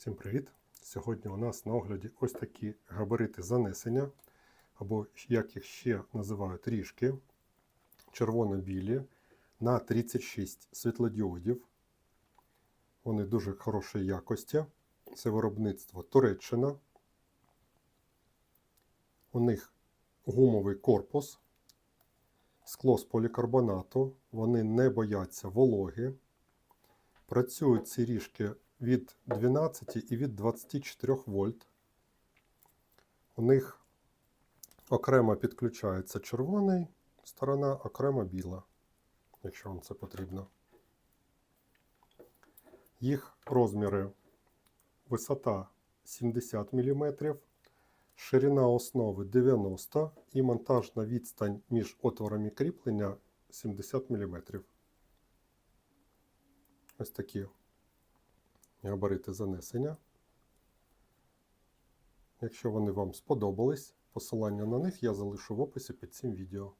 Всім привіт! Сьогодні у нас на огляді ось такі габарити занесення, або як їх ще називають ріжки, червоно-білі на 36 світлодіодів. Вони дуже хорошої якості. Це виробництво Туреччина. У них гумовий корпус, скло з полікарбонату. Вони не бояться вологи. Працюють ці ріжки від 12 і від 24 вольт. У них окремо підключається червоний сторона, окремо біла, якщо вам це потрібно. Їх розміри висота 70 мм, ширина основи 90 і монтажна відстань між отворами кріплення 70 мм. Ось такі габарити занесення. Якщо вони вам сподобались, посилання на них я залишу в описі під цим відео.